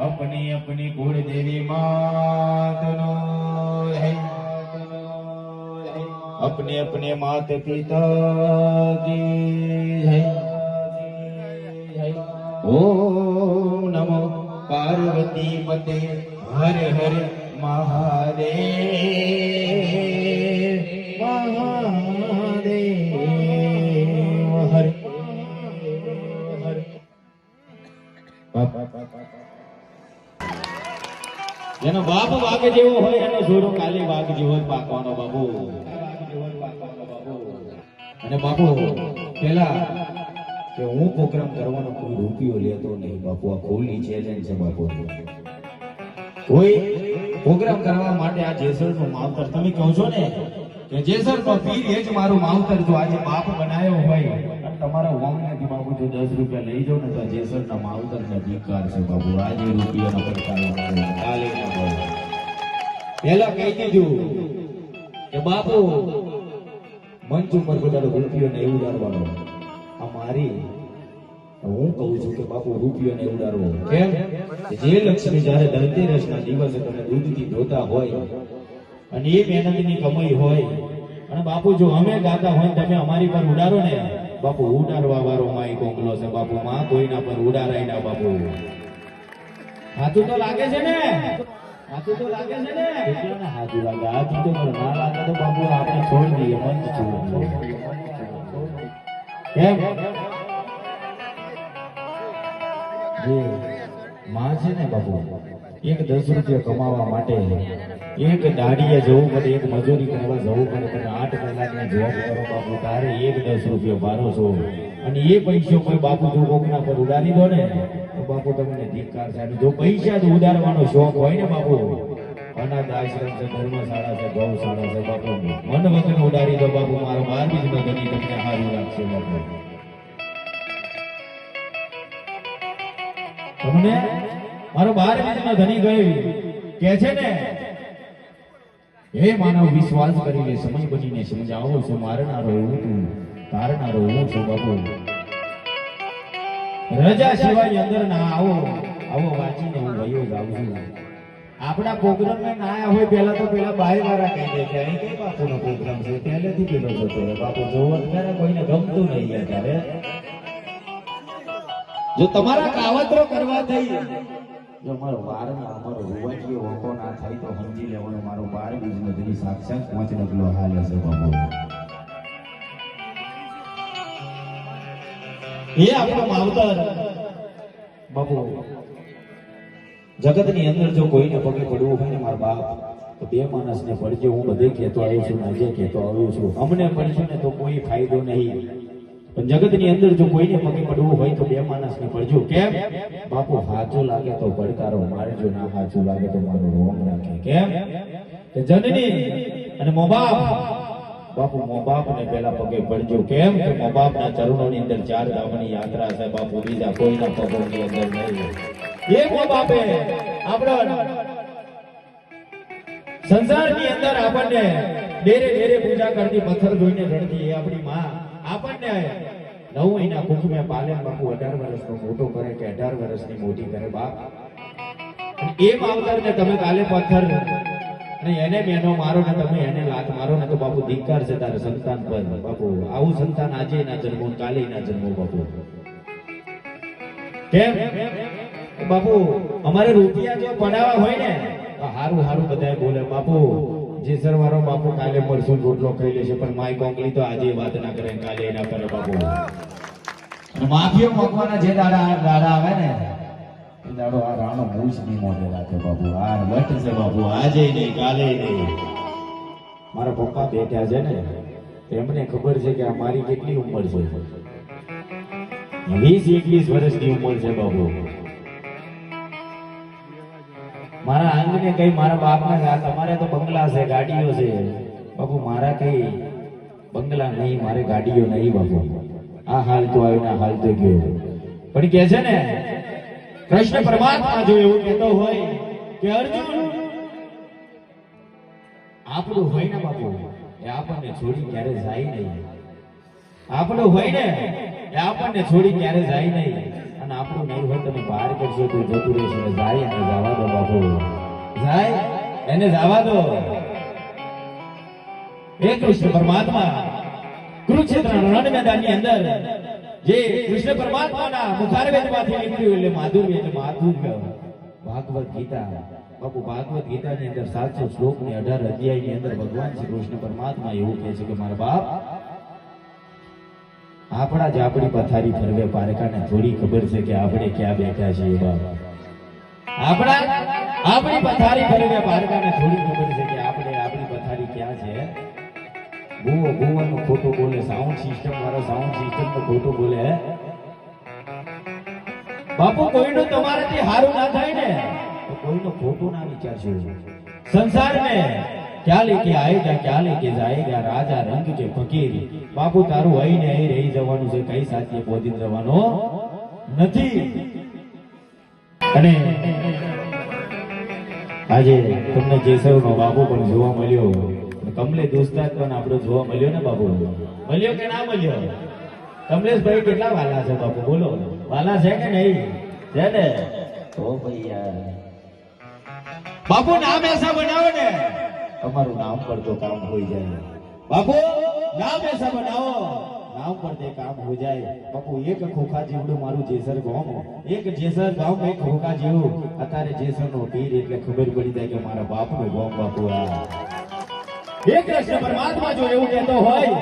अपनी अपनी कुल देवी मातनो अपने अपने मात पिता की है ओम नमो पार्वती पते हर हर महादेव જેનો બાપ વાઘ જેવો હોય એનો છોરો કાલે વાઘ જેવો પાકવાનો બાબુ અને બાપુ પેલા કે હું પ્રોગ્રામ કરવાનો કોઈ રૂપિયો લેતો નહીં બાપુ. આ ખોલી ચેલેન્જ છે બાપુ. કોઈ પ્રોગ્રામ કરવા માટે આ જેસરનું માવતર, તમે કહો છો ને કે જેસર નો પીર એ જ મારું માવતર જો આજે બાપ બનાયો હોય તમારા વાંગણાથી બાપુ જો દસ રૂપિયા લઈ જાઓ ને તો જેસરના જેસર ના માવતર ને ધિક્કાર છે બાપુ. આજે રૂપિયાનો પડકાર કાલે પેલા કહી દીધું કે બાપુ, મંચ ઉપર બધા રૂપિયો ને ઉડાડવાનો. આ મારી હું કહું છું કે બાપુ રૂપિયો ને ઉડાડવો. કેમ? જે લક્ષ્મી જ્યારે ધનતેરસ ના દિવસે તમે દૂધથી ધોતા હોય અને એ મહેનતની કમાઈ હોય, અને બાપુ જો અમે ગાતા હોય તમે અમારી પર ઉડાડો ને બાપુ ઉડાડવા વાળો માય કોંગલો છે બાપુ માં કોઈના પર ઉડારાય ના બાપુ. હાથું તો લાગે છે ને? હાથું તો લાગે છે ને? કેટલાને હાથું લાગે. હાથું તો પણ ના લાગે તો બાપુ આપણે છોડી દઈએ મંચ છોડી કેમ? જે માં છે ને બાપુ, એક દસ રૂપિયા કમાવા માટે એક દાડીએ જવું પડે, એક મજૂરી કરવા જવું પડે, તમે આઠ કલાકની જોબ કરો બાપુ, તારે એક દસ રૂપિયા ભારો છો. અને એ પૈસો કોઈ બાપુ જો કોકના પર ઉડાડી દો ને, તો બાપુ તમને ધિક્કાર છે જો પૈસા જ ઉડાડવાનો શોખ હોય ને બાપુ, અનાથ આશ્રમ છે, ધર્મશાળા છે, ગૌશાળા છે, બાપુ, મન વગર ઉડાડી દો બાપુ, મારો બાર બીજ તમને સારું રાખશે બાપુ. તમને મારો બાર મિનિટનો ધની ગયો કે છે ને, હે માનવ, વિશ્વાસ કરીને સમય બનીને સમજાવો છો મારનારો હું તું તારનારો હું છું બાબુ રજા સિવાય અંદર ના આવો આવો વાંચીને હું વયો જાઉં છું. આપણા પ્રોગ્રામમાં ના આવ્યા પહેલા તો પેલા બાય વાળા કહી દે કે, અહીં કઈ બાપુનો પ્રોગ્રામ છે? પહેલેથી પેલો જતો બાપુ જોવો ત્યારે કોઈને ગમતું નહીં અત્યારે જો તમારા કાવતરો કરવા થઈ જો મારો વાર ના અમારો હોવાથી ઓકો ના થાય તો સમજી લેવાનો મારો બાર બીજ ધરી સાક્ષાત પાંચ ડગલો હાલ હશે બાબુ. એ આપણો માવતર. બાપુ જગતની અંદર જો કોઈને પગે પડવું હોય ને મારા બાપ તો બે માણસને પડજો. હું બધે કહેતો આવ્યો છું આજે કહેતો આવ્યો છું. અમને પડશે ને તો કોઈ ફાયદો નહીં. પણ જગતની અંદર જો કોઈને પગે પડવું હોય તો બે માણસને પડજો. કેમ? બાપુ, હાજુ લાગે તો પડકારો મારજો, ના હાચું લાગે તો મારો રોમ રાખે. કેમ? કે જનની અને મોબાપ બાપુ. મો બાપને પહેલા પગે પડજો. કેમ? કે મો બાપના ચરણોની અંદર ચાર ધામની યાત્રા છે. બાપુ, બીજા કોઈના પગોની અંદર નહીં એ મોબાપે આપણો સંસારની અંદર આપણને ડેરે ડેરે પૂજા કરતી, પથ્થર જોઈને રડતી, એ આપણી માં. આપણને નવ મહિના કુંભમે પાલે બાપુ અઢાર વર્ષનો મોટો કરે કે અઢાર વર્ષની મોટી કરે બાપ. એ માવતરને તમે કાલે પથ્થર ને એને મેનો મારો ને તમે એને લાત મારો ને તો બાપુ ધિક્કાર છે તારે સંતાન પર. બાપુ, આવું સંતાન આજે ના જન્મો કાલે ના જન્મો બાપુ. કેમ? બાપુ, અમારે રૂપિયા જો પડાવા હોય ને, તો હારું હારું બધાય બોલે, બાપુ જેસર વાળો બાપુ કાલે મળશું રોટલો ખાઈ લેશે, પણ માય કોંગલી તો આજે વાત ના કરે, કાલે એના કરે બાપુ. માફીઓ મોકવાના જે દાડા દાડા આવે ને, એ દાડો આ રાણો મૂછ નહીં મોઢે રાખે બાપુ. આ વટ છે બાપુ, આજે નહીં, કાલે નહીં. મારા પપ્પા બેઠા છે ને એમને ખબર છે કે આ મારી કેટલી ઉંમર છે. વીસ એકવીસ વર્ષની ઉંમર છે બાપુ. મારા આંગણે કઈ મારા બાપને તમારે તો બંગલા છે, ગાડીઓ છે. બાપુ, મારા કઈ બંગલા નહીં, મારે ગાડીઓ નહીં બાપુ. આ હાલ તો આવ્યો ને હાલ તો ગયો. પણ કે છે ને, કૃષ્ણ પરમાત્મા જો એવું કહેતો હોય કે અર્જુન, આપણું હોય ને બાપુ, એ આપણને છોડી ક્યારે જાય નહીં. આપણું હોય ને, એ આપણને છોડી ક્યારે જાય નહીં. અને આપણું નહીં હોય તમે બહાર કરશો તો જતું રહેશે ને જાય અને જવા દો બાપુ. જાય એને જવા દો. હે કૃષ્ણ પરમાત્મા, કુરુક્ષેત્ર રણ મેદાનની અંદર જે કૃષ્ણ પરમાત્માના મુખારવેદમાંથી નીકળ્યું એટલે માધુર્ય એટલે માધુર્ય. ભાગવત ગીતા. બાપુ ભાગવત ગીતાની અંદર સાતસો શ્લોક ને અઢાર અધ્યાયની અંદર ભગવાન શ્રી કૃષ્ણ પરમાત્મા એવું કહે છે કે, મારા બાપ આપણા જ આપણી પથારી ફરવે પારકાને થોડી ખબર છે કે આપણે ક્યાં બેઠા છીએ બાબા આપણા આપણી પથારી ફરવે પારકાને થોડી ખબર છે કે આપણે આપણી પથારી ક્યાં છે? ભૂવો ભૂવાનું ખોટું બોલે સાઉન્ડ સિસ્ટમ વાળો સાઉન્ડ સિસ્ટમ તો ખોટું બોલે. બાપુ, કોઈનું તમારાથી હારું ના થાય ને? તો કોઈનું ખોટું ના વિચારશો. સંસાર ક્યાં લેકે આએગા ક્યાં લેકે જાએગા રાજા રંગ કે ફકીર બાપુ તારું અહીં ને અહીં રહી જવાનું છે કઈ સાચી પહોંચી જવાનો નથી અને આજે તમને જેસરનો બાપુ પણ જોવા મળ્યો કમલે દોસ્તાર પણ આપણો જોવા મળ્યો ને બાપુ મળ્યો કે ના મળ્યો કમલેશભાઈ કેટલા વાલા છે બાપુ બોલો વાલા છે કે નહીં છે ને ઓ ભાઈ યાર બાપુ નામ એસા બનાવો ને તમારું નામ પર તો કામ હોઈ જાય. બાપુ, નામ એસા બનાવો નામ પર તે કામ હો જાય. બાપુ, એક ખોખા જીવડું મારું જેસર ગામ. એક જેસર ગામ, એક ખોખા જેવું. અત્યારે જેસર નો પીર એટલે ખબર પડી જાય કે મારા બાપનું ગામ બાપુ આ. હે કૃષ્ણ પરમાત્મા, જો એવું કહેતો હોય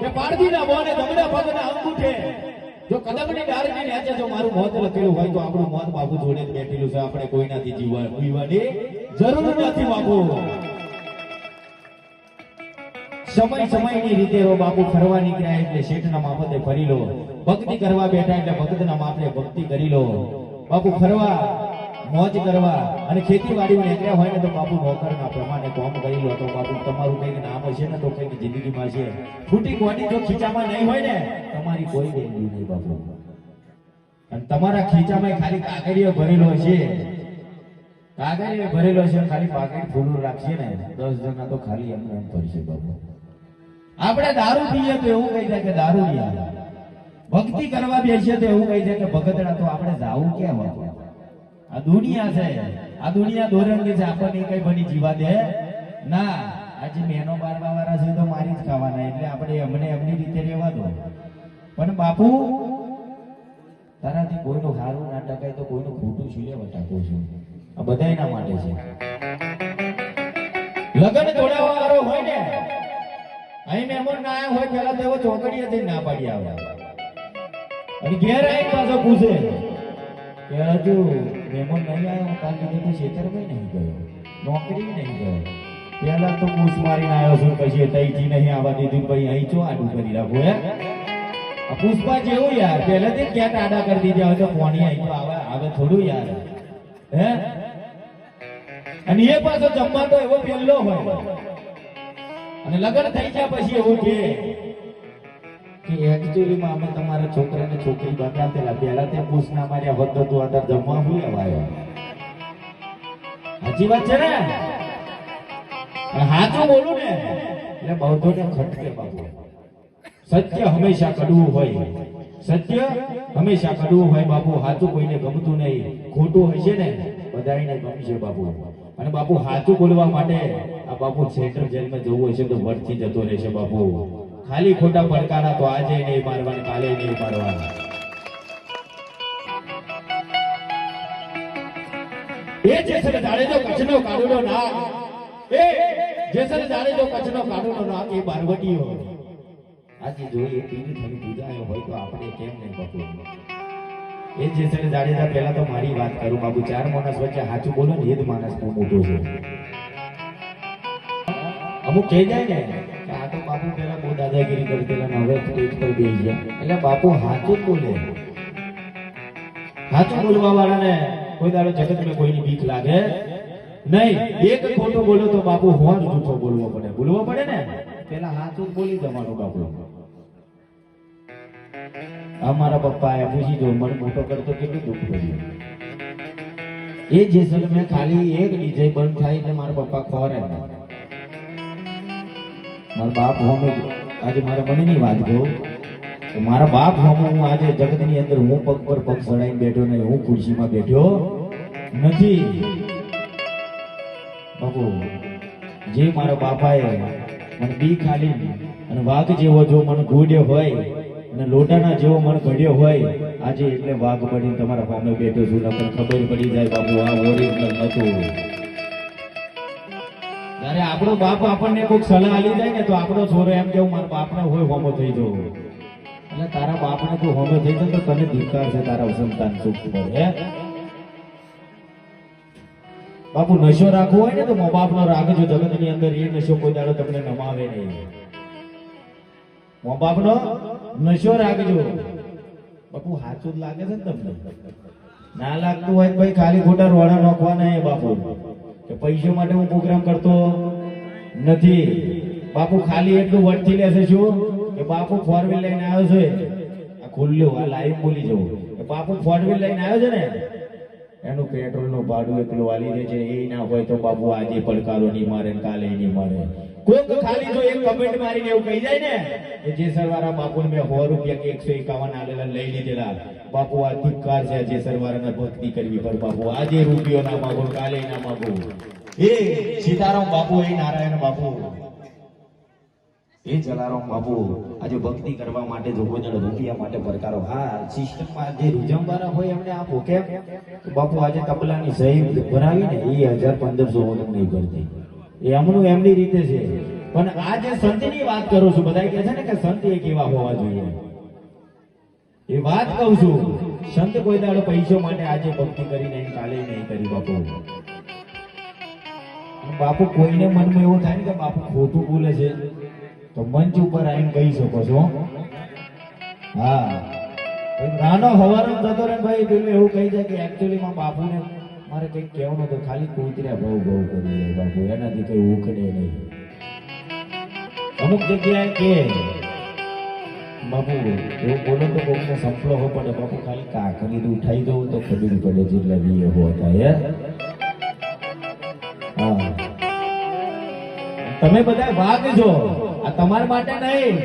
કે પારધી ના બોને તમને પગ ના અંગૂઠે જો કદમની ડાળની નીચે જો મારું મોત લખેલું હોય તો આપણું મોત બાપુ જોડે બેઠેલું છે. આપણે કોઈનાથી જીવવા જીવવાની જરૂર નથી બાપુ. સમય સમયની રીતે બાપુ ફરવા નીકળ્યા એટલે શેઠના માફતે ફરી લો. ભક્તિ કરવા બેઠા એટલે ભક્તના માપે ભક્તિ કરી લો. બાપુ ફરવા, મોજ કરવા અને ખેતીવાડીમાં નીકળ્યા હોય ને તો બાપુ નોકરના પ્રમાણે કોમ કરી લો. તો બાપુ તમારું કંઈક નામ હશે ને તો કંઈક જિંદગીમાં છે ખૂટી કોટી જો ખીચામાં નહીં હોય ને, તમારી કોઈ વેલ્યુ નહીં બાપુ. અને તમારા ખીચામાં ખાલી કાગળીઓ ભરેલો છે કાગળીઓ ભરેલો છે ખાલી પાકેટ ફૂલું રાખશે ને. દસ જણા તો ખાલી એમ એમ કરશે બાપુ. આપણે દારૂ પીએ તો એવું કહી જાય કે દારૂ લિયા ભક્તિ કરવા બેસીએ તો એવું કહી જાય કે ભગતડા તો આપણે જાવું કેમ આ દુનિયા છે. આ દુનિયા દોરણની છે. આપણને કઈ બની જીવા દે. ના, આજે મેનો બારવા વાળા છે તો મારી જ ખાવાના, એટલે આપણે અમને એમની રીતે રહેવા દો. પણ બાપુ, તારાથી કોઈનું સારું ના ટકાય તો કોઈનું ખોટું શું વટાકો ટાકો છું? આ બધા એના માટે છે. લગન જોડાવા વાળો હોય ને? અહીં મહેમાન ના આવ્યા હોય પેલા તો એવો ચોકડીએ જઈને ના પાડી આવે. અને ઘેર આવીને પાછો પૂછે કે હજુ મહેમાન નહીં આવ્યો કાલ કીધું તો ખેતરમાં નહીં ગયો. નોકરી નહીં ગયો. પેલા તો પૂછ મારીને આવ્યો છું, પછી તઈથી નહીં આવવા દીધું, પછી અહીં ચો આડું કરી રાખો, હે? પુષ્પા જેવું યાર. પહેલેથી ક્યાં આડા કરી દીધા હોય તો પોણી અહીં આવે આવે થોડું યાર. હે? અને એ પાછો જમવા તો એવો પહેલો હોય. અને લગ્ન થઈ ગયા પછી એવું કે સત્ય હંમેશા કડવું હોય. સત્ય હંમેશા કડવું હોય બાપુ, હાચું કોઈને ગમતું નહીં. ખોટું હશે ને બધાને ગમશે બાપુ. અને બાપુ, હાચું બોલવા માટે આ બાપુ સેન્ટ્રલ જેલમાં જવું છે તો વટથી જતો રહેશે બાપુ. ખાલી ખોટા પડકારા તો આજે નહીં મારવાના, કાલે નહીં મારવાના. એ જેસર જાડેજો કચ્છનો કાળુનો નાગ એ જેસર જાડેજો કચ્છનો કાળુનો નાગ એ બારવટીયો આજે જોઈએ પીની થઈને પૂજાયો હોય તો આપણે કેમ નહીં બકવું એ જેસર જાડેજા પહેલા તો મારી વાત કરું બાબુ ચાર માણસ વચ્ચે સાચું બોલો ને, એ જ માણસ બહુ મોટો છે. અમુક કહી જાય ને, કે આ તો બાપુ પેલા બહુ દાદાગીરી કરતેલા ને હવે સ્ટેજ પર બેસી ગયા. એટલે બાપુ જ બોલે. સાચું બોલવા વાળાને કોઈ દાડો જગતમાં કોઈની બીક લાગે નહીં. એક ખોટું બોલો તો બાપુ હોન જૂઠો બોલવો પડે. બોલવો પડે ને? પેલા જ બોલી જવાનું બાપુ. અમારા પપ્પા એ પૂછી જો મને મોટો કરતો કેટલું દુઃખ પડ્યું એ જેસલ મેં ખાલી એક ડીજે બંધ થાય એટલે મારા પપ્પા ખોરે. મારા બાપ હોમે આજે મારા મનની વાત કહું, તો મારા બાપ હોમે હું આજે જગતની અંદર હું પગ પર પગ ચડાઈને બેઠો ને હું ખુરશીમાં બેઠો નથી. બાપુ, જે મારા બાપાએ મને બી ખાલી અને વાઘ જેવો જો મને ઘોડ્યો હોય અને લોટાના જેવો મન ઘડ્યો હોય, આજે એટલે વાઘ પડીને તમારા સામે બેઠો છું ખબર પડી જાય બાપુ, આ ઓરિજિનલ નતું ત્યારે આપણો બાપ આપણને કોઈક સલાહ આલી જાય ને તો આપણો છોરો એમ કેવું, મારા બાપને હોય, હોમો થઈ જવો. એટલે તારા બાપને તું હોમો થઈ જાય તો તને ધિક્કાર છે, તારા સંતાન સુખ હે? બાપુ, નશો રાખવો હોય ને તો મો બાપનો રાખજો જગતની અંદર એ નશો કોઈ દાડો તમને નમાવે નહીં. મો બાપનો નશો રાખજો. બાપુ સાચું જ લાગે છે ને તમને? ના લાગતું હોય ભાઈ ખાલી ખોટા રોડા નોખવાના હે બાપુ. કે પૈસા માટે હું પ્રોગ્રામ કરતો નથી. બાપુ ખાલી એટલું વટથી લેશે શું? કે બાપુ ફોર વ્હીલ લઈને આવ્યો છે. આ ખુલ્લું, આ લાઈવ બોલી જવું. કે બાપુ ફોર વ્હીલ લઈને આવ્યો છે ને? એનું પેટ્રોલનું ભાડું એકલું વાલી દે છે. એ ના હોય તો બાપુ આજે પડકારો નહીં મારે કાલે નહીં મારે. કોઈક ખાલી જો એક કમેન્ટ મારીને એવું કહી જાય ને, કે જેસર વાળા બાપુ મેં સો રૂપિયા એકસો એકાવન આલેલા લઈ લીધેલા. બાપુ, આ ધિક્કાર છે જેસર વાળાને ભક્તિ કરવી પર બાપુ. આજે રૂપિયો ના માગો, કાલે ના માગો. એ સીતારામ બાપુ, એ નારાયણ બાપુ. એ જલારામ બાપુ, આજે ભક્તિ કરવા માટે જો કોઈ રૂપિયા માટે પડકારો. હા, સિસ્ટમમાં જે રૂજમવાળા હોય એમને આપો. કેમ? બાપુ, આજે તબલાની સહી ભરાવી ને એ હજાર પંદરસો હું તમને એ એમનું એમની રીતે છે. પણ આ જે સંતની વાત કરું છું બધા કહે છે ને કે સંત એક એવા હોવા જોઈએ. એ વાત કહું છું, સંત કોઈ દાડો પૈસો માટે આજે ભક્તિ કરીને કાલે નહીં કરી બાપુ. બાપુ કોઈને મનમાં એવું થાય ને કે બાપુ ખોટું બોલે છે, તો મંચ ઉપર આવીને કહી શકો છો. હા. નાનો હવાનો થતો ને ભાઈ, પેલું એવું કહી જાય કે actually માં બાપુને મારે કંઈક કહેવાનું તો ખાલી કૂતર્યા બહુ બહુ કરી જાય બાપુ, એનાથી કઈ ઉખડે નહીં. અમુક જગ્યાએ કે, બાપુ, એવું બોલો તો કોકને સંપલો હો પડે બાપુ ખાલી કાકરી ઉઠાઈ દઉં તો ખબર પડે જેટલા વીએ હો થાય યાર હા. તમે બધા વાગજો આ તમારા માટે નહીં.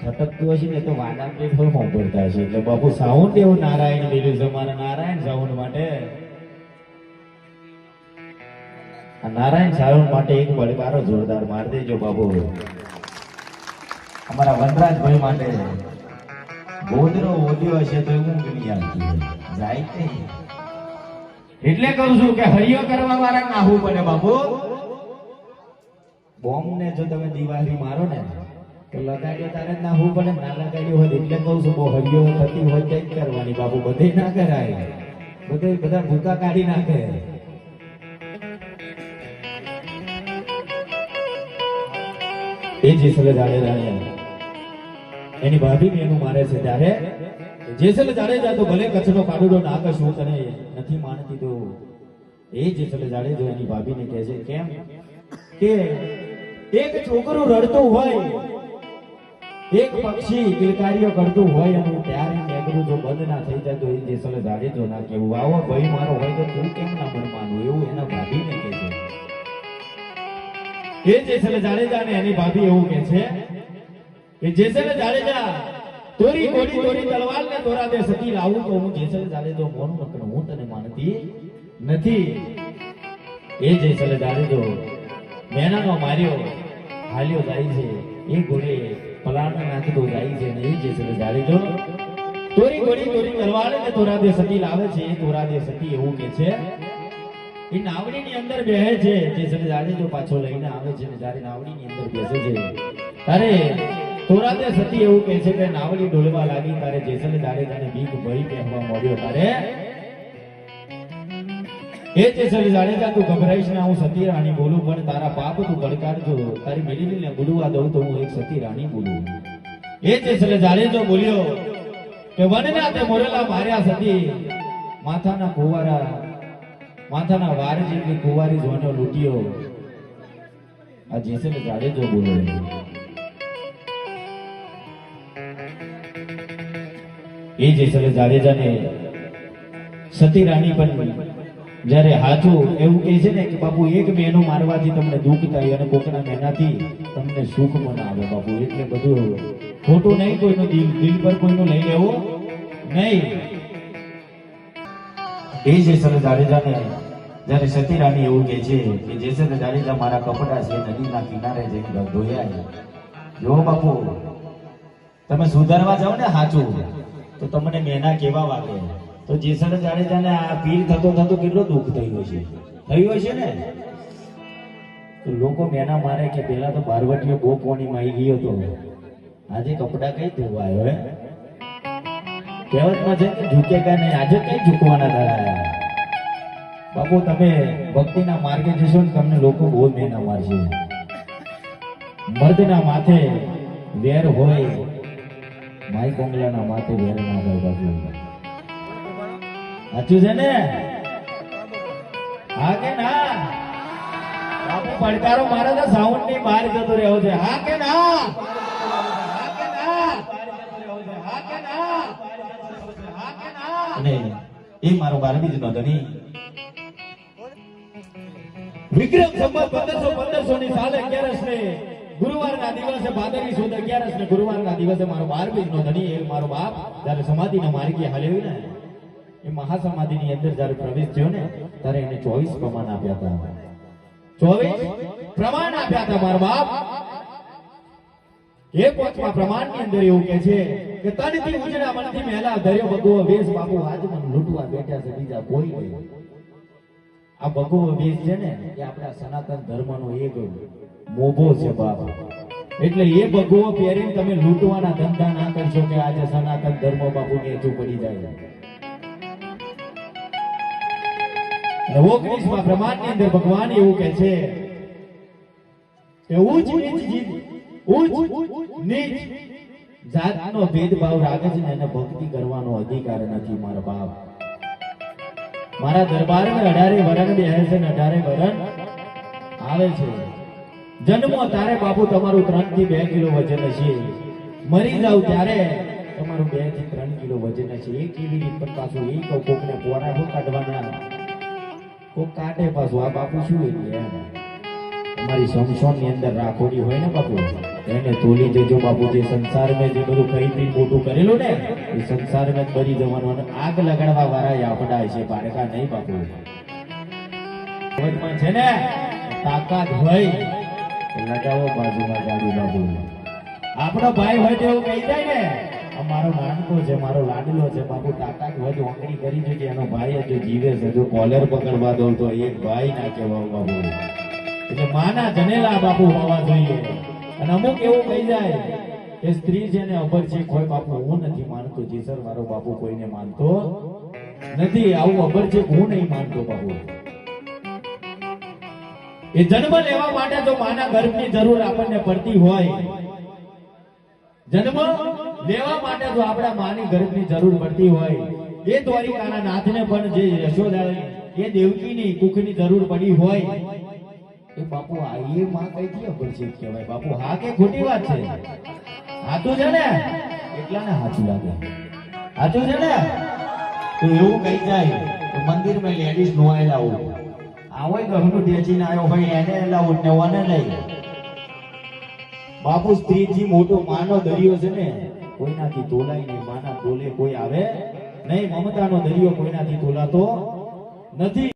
ખટકતું હશે ને તો વાદા પ્લેટફોર્મ પડતા હશે એટલે બાપુ સાઉન્ડ એવું નારાયણ લીધું છે મારા નારાયણ સાઉન્ડ માટે આ નારાયણ સાઉન્ડ માટે એક બળકારો જોરદાર માર દેજો બાપુ. અમારા વનરાજભાઈ માટે ગોદરો ઓદ્યો હશે તો હું ગમી આવતી જાય કે એટલે કહું છું કે હરિયો કરવા વાળા નાહવું પડે બાબુ બોમ્બ ને જો તમે દિવાળી મારો ને લગાડ્યો તારે ના હું પણ ના લગાડ્યો હોય એટલે કહું છું, બહુ હરિયો થતી હોય કંઈક કરવાની બાબુ બધે ના કરાય. બધે બધા ભૂકા કાઢી નાખે. એ જેસલ જાડેજાને એની ભાભી ને એનું મારે છે ત્યારે. જેસલ જાડેજા તો ભલે કચરો કાઢુડો નાખ શું તને નથી માનતી તો. એ જેસલ જાડેજો એની ભાભીને કહે છે, કેમ? કે એક છોકરો રડતો હોય એક પક્ષી કિલકારીઓ કરતું હોય અને ત્યારે મેઘરું જો બંધ ના થઈ જાય તો એ જેસલ જાડેજો ના કેવું આવો ભાઈ, મારો હોય તો તું કેમ ના મનમાનું? એવું એના ભાભીને કહે છે. એ જેસલ જાડેજા ને એની ભાભી એવું કહે છે, કે જેસલ જાડેજા તોરી કોડી તોરી તલવાર ને તોરા દે સતી લાવું તો હું જેસલે જાડેજો મોનું નકર હું તને માનતી નથી. એ જેસલ જાડેજો મેનાનો માર્યો, હાલ્યો જાય છે, એ સતી લાવે છે તોરા દે સતી એવું કે છે. એ નાવડીની અંદર બેહે છે, જે છે જાડેજો પાછો લઈને આવે છે જ્યારે નાવડીની અંદર બેસે છે. તારે તોરાતે સતી એવું કહે છે કે નાવડી ડોલવા લાગી, તારે જેસલ જાડેજાને બીક ભરી પહેરવા મળ્યો. તારે એ જેસલ જાડેજા તું ગભરાઈશ ને, હું સતી રાણી બોલું, પણ તારા પાપ તું પડકારજો તારી મેળીને બોલવા દઉં તો હું એક સતી રાણી બોલું એ જેસલ જાડેજો બોલ્યો, કે વનના તે મોરેલા માર્યા સતી. માથાના કુવારા, માથાના વાર જેટલી કુવારી જોનો લૂંટ્યો. આ જેસલ જાડેજો બોલ્યો એ જેસલ જાડેજાને સતી રાણી પણ જ્યારે હાથું એવું કહે છે ને કે, બાપુ, એક મહિનો મારવાથી તમને દુઃખ થાય અને કોકના મહિનાથી તમને સુખ પણ આવે. બાપુ, એટલે બધું ખોટું નહીં, કોઈનું દિલ દિલ પર કોઈનું લઈ લેવું નહીં. એ જેસલ જાડેજાને, જ્યારે સતી રાણી એવું કહે છે કે, જે સર જાડેજા મારા કપડા છે, નદીના કિનારે જઈને ધોયા છે. જો બાપુ, તમે સુધારવા જાઓ ને સાચું તો તમને મહેના કેવા વાગે? તો જેસલ જાડેજાને આ પીર થતો થતો કેટલો દુઃખ થયું છે થયું હશે ને? તો લોકો મેના મારે કે પેલા તો બારવટીઓ બહુ પોણી માં ગયો હતો આજે કપડા કઈ ધોવા આવ્યો, હે? કહેવતમાં છે કે ઝૂકેગા નહીં, આજે કઈ ઝૂકવાના ધરાયા બાપુ, તમે ભક્તિના માર્ગે જશો ને તમને લોકો બહુ મેના મારશે. મર્દના માથે વેર હોય માય કોંગલાના માથે વેર ના હોય બાપુ. સાચું છે ને? હા કે ના? બાપુ, પડકારો મારે તો સાઉન્ડની બહાર જતો રહ્યો છે. હા કે ના? એ મારો બારમી જ નહીં વિક્રમ સંવત પંદરસો પંદરસો ની સાલે અગિયારસ ને ગુરુવારના દિવસે, ભાદરવી સુદ અગિયારસ ને ગુરુવારના દિવસે મારો બારમી જ નો ધણી એ મારો બાપ જયારે સમાધિના માર્ગે હાલ્યો ને એ મહાસમાધિ ની અંદર જયારે પ્રવેશ થયો ને, ત્યારે એને ચોવીસ પ્રમાણ આપ્યા હતા. ચોવીસ પ્રમાણ આપ્યા હતા મારા બાપ. એ પાંચમા પ્રમાણની અંદર એવું કે છે કે તનથી ઉજડા મનથી મહેલા ધર્યો ભગવો વેશ બાપુ આજ મન લૂંટવા બેઠા છે, બીજા કોઈ નહીં. આ ભગવો વેશ છે ને, એ આપણા સનાતન ધર્મનો એક મોભો છે બાપ. એટલે એ ભગવો પહેરીને તમે લૂંટવાના ધંધા ના કરશો કે આજે સનાતન ધર્મ બાપુ નેચું પડી જાય. ઓગણીસમાં પ્રમાણની અંદર ભગવાન એવું કહે છે કે ઉચ્ચ નીચ જીવ ઉચ્ચ નીચ જાતનો ભેદભાવ રાખે છે એને ભક્તિ કરવાનો અધિકાર નથી મારા બાપ. મારા દરબારમાં અઢારે વરણ બેહે છે ને અઢારે વરણ આવે છે. જન્મો તારે બાપુ તમારું ત્રણથી બે કિલો વજન હશે. મરી જાવ ત્યારે તમારું બેથી ત્રણ કિલો વજન હશે. એક રીત પણ પાછું એક કોકને પોરા કાઢવાના. કોક કાઢે પાછું આ બાપુ શું હોય તમારી સમસોનની અંદર રાખોડી હોય ને બાપુ, એને તોલી જજો બાપુ, જે સંસાર મેં જે બધું કઈ પી મોટું કરેલું ને, એ સંસાર મેં બરી જવાનું આગ લગાડવા વાળા આપડા છે, પારકા નહીં બાપુ. કહેવતમાં છે ને, તાકાત હોય લગાવો બાજુમાં ગાડી બાપુ. આપણો ભાઈ હોય તેવું કહી જાય ને. આ મારો નાનકો છે, મારો લાડલો છે બાપુ તાકાત હોય તો ઓંકડી કરી જોજે એનો ભાઈ હજુ જીવે છે. જો કોલર પકડવા દઉં તો એક ભાઈ ના કહેવા બાપુ એટલે માના જનેલા બાપુ હોવા જોઈએ. અને અમુક એવું કહી જાય કે સ્ત્રી છે ને અભર છે, કોઈ બાપુ હું નથી માનતો. જીસર મારો બાપુ કોઈને માનતો નથી. આવું અભર છે હું નહીં માનતો બાપુ. એ જન્મ લેવા માટે જો માના ગર્ભની જરૂર આપણને પડતી હોય, જન્મ લેવા માટે જો આપણા માની ગર્ભની જરૂર પડતી હોય. એ દ્વારિકાના નાથને પણ જે યશોદા એ દેવકીની, કુખની જરૂર પડી હોય. એ બાપુ, આ એ માં કઈથી અપરિચિત કહેવાય? બાપુ, હા કે ખોટી વાત છે? સાચું છે ને? એટલાને સાચું લાગે. સાચું છે ને? તો એવું કહી જાય તો મંદિરમાં લેડીઝ નો આવેલા હોય આવો ઘરનું ટેચીને આવ્યો હોય, એને લાવું ને ઓને લઈ બાપુ સ્ત્રીથી મોટો માનો દરિયો છે ને? કોઈનાથી તોલાય નહીં માના તોલે કોઈ આવે નહીં. મમતાનો દરિયો કોઈનાથી તોલાતો નથી.